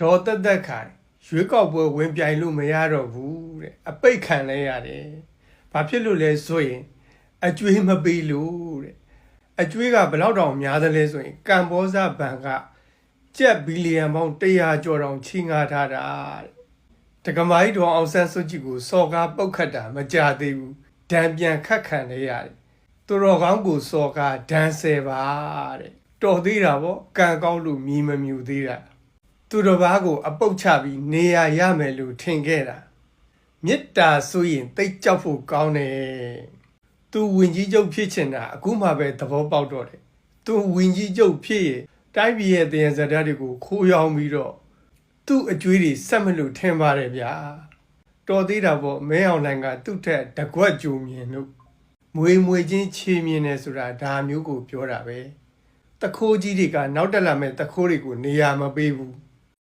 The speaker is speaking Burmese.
ဒေါ်သက်သက်ခိုင်ရွေးကောက်ပွဲဝင်ပြိုင်လို့မရတော့ဘူးတဲ့အပိတ်ခံလဲရတယ်ဘာဖြစ်လို့လဲဆိုရင်အကျွေးမပေးလို့တဲ့အကျွေးကဘယ်လောက်တောင်များသလဲဆိုရင်ကမ္ဘောဇဘဏ်ကကျပ်ဘီလီယံပေါင်း100ကျော်တောင်ချီးငှားထားတာတဲ့တက္ကမကြီးတော်အောင်ဆန်းစုကြည်ကိုစော်ကားပုတ်ခတ်တာမကြသေးဘူးဒဏ်ပြန်ခတ်ခံလဲရတယ်သူတော်ကောင်းကိုစော်ကားဒဏ်ဆယ်ပါတဲ့တော်သေးတာဗောကံကောင်းလို့မြည်မမြူသေးတာ သူတစ်ပါးကို အပုတ်ချပြီးနေရရမယ်လို့ထင်ခဲ့တာမေတ္တာဆိုရင်တိတ်ကြောက်ဖို့ကောင်းတယ်သူဝင်ကြီးချုပ်ဖြစ်ချင်တာအခုမှပဲသဘောပေါက်တော့တယ်သူဝင်ကြီးချုပ်ဖြစ်ရင်တိုင်းပြည်ရဲ့တည်ရဇာတ်တွေကိုခိုးရောင်းပြီးတော့သူ့အကျွေးတွေဆက်မလို့ထင်ပါတယ်ဗျာတော်သေးတာပေါ့မဲအောင်နိုင်ကသူ့ထက်တကွက်ကြုံမြင်လို့မွေမွေချင်းချေမြင်နေဆိုတာဒါမျိုးကိုပြောတာပဲတခိုးကြီးတွေကနောက်တက်လာမဲ့တခိုးတွေကိုနေရာမပေးဘူး